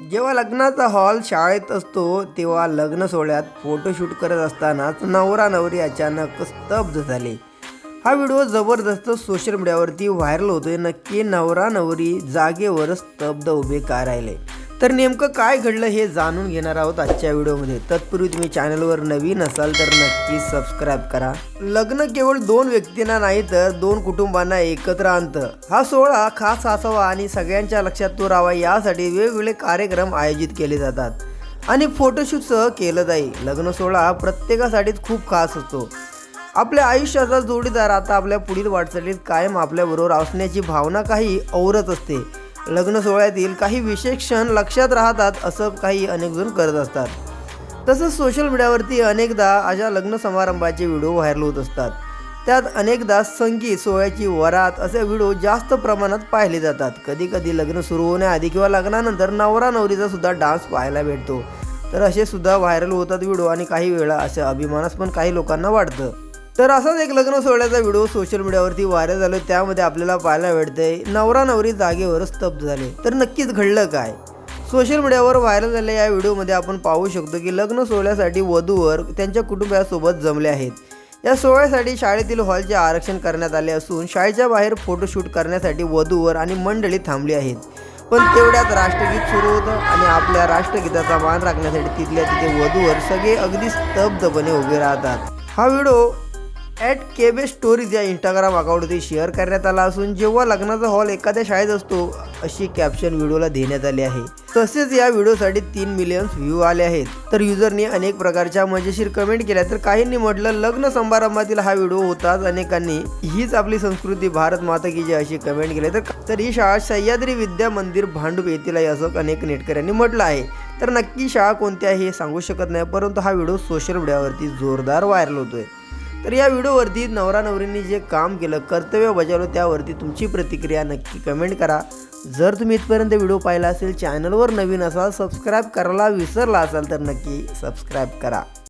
जेव्हा लग्नाचा हॉल शाळेत असतो तेव्हा लग्न सोहळ्यात फोटोशूट करत असतानाच नवरा नवरी अचानक स्तब्ध झाले. हा व्हिडिओ जबरदस्त सोशल मीडियावरती व्हायरल होतोय. नक्की नवरा नवरी जागेवर स्तब्ध उभे का राहिले? तर नेमकं काय घडलं हे जाणून घेणार आहोत आजच्या व्हिडिओमध्ये. तत्पूर्वी तुम्ही चॅनलवर नवीन असाल तर नक्की सबस्क्राईब करा. लग्न केवळ दोन व्यक्तींना नाही तर दोन कुटुंबांना एकत्र आणतं. हा सोहळा खास असावा आणि सगळ्यांच्या लक्षात तो राहावा यासाठी वेगवेगळे कार्यक्रम आयोजित केले जातात. आणि फोटोशूटसह केलं जाईल लग्न सोहळा प्रत्येकासाठीच खूप खास असतो. आपल्या आयुष्याचा जोडीदार आता आपल्या पुढील वाटचालीत कायम आपल्याबरोबर असण्याची भावना काही औरच असते. लग्न सोहळ्यातील काही विशेष क्षण लक्षात राहतात असं काही अनेक जण करत असतात. तसंच सोशल मीडियावरती अनेकदा अशा लग्न समारंभाचे व्हिडिओ व्हायरल होत असतात. त्यात अनेकदा संगीत सोहळ्याची वरात असे व्हिडिओ जास्त प्रमाणात पाहिले जातात. कधी कधी लग्न सुरू होण्याआधी किंवा लग्नानंतर नवरा नवरीचा सुद्धा डान्स पाहायला भेटतो. तर असे सुद्धा व्हायरल होतात व्हिडिओ आणि काही वेळा असं अभिमानास्पद काही लोकांना वाटतं. तर असाच एक लग्न सोहळ्याचा व्हिडिओ सोशल मीडियावरती व्हायरल झाला. त्यामध्ये आपल्याला पाहायला भेटतंय नवरा नवरी जागेवर स्तब्ध झाले. तर नक्कीच घडलं काय? सोशल मीडियावर व्हायरल झालेल्या या व्हिडिओमध्ये आपण पाहू शकतो की लग्न सोहळ्यासाठी वधूवर त्यांच्या कुटुंबियासोबत जमले आहेत. या सोहळ्यासाठी शाळेतील हॉलचे आरक्षण करण्यात आले असून शाळेच्या बाहेर फोटोशूट करण्यासाठी वधूवर आणि मंडळी थांबली आहेत. पण तेवढ्यात राष्ट्रगीत सुरू होतं आणि आपल्या राष्ट्रगीताचा मान राखण्यासाठी तिथल्या तिथे वधूवर सगळे अगदी स्तब्धपणे उभे राहतात. हा व्हिडिओ ॲट केबे स्टोरीज या इंस्टाग्राम अकाउंटवरती शेअर करण्यात आला असून जेव्हा लग्नाचा हॉल एखाद्या शाळेत असतो अशी कॅप्शन व्हिडिओला देण्यात आली आहे. तसेच या व्हिडिओसाठी तीन मिलियन्स व्ह्यू आले आहेत. तर युजरनी अनेक प्रकारच्या मजेशीर कमेंट केल्या. तर काहींनी म्हटलं लग्न समारंभातील हा व्हिडिओ होताच अनेकांनी. हीच आपली संस्कृती भारत माता की जी अशी कमेंट केली. तर तर ही शाळा सह्याद्री विद्या मंदिर भांडूप येथील आहे असं अनेक नेटकऱ्यांनी म्हटलं आहे. तर नक्की शाळा कोणती आहे हे सांगू शकत नाही परंतु हा व्हिडिओ सोशल मीडियावरती जोरदार व्हायरल होतोय. तर या व्हिडिओवरती नवरा नवरींनी जे काम केलं कर्तव्य बजावलं त्यावरती तुमची प्रतिक्रिया नक्की कमेंट करा. जर तुम्ही इथपर्यंत व्हिडिओ पाहिला असेल चॅनलवर नवीन असाल सबस्क्राईब करायला विसरला असाल तर नक्की सबस्क्राईब करा.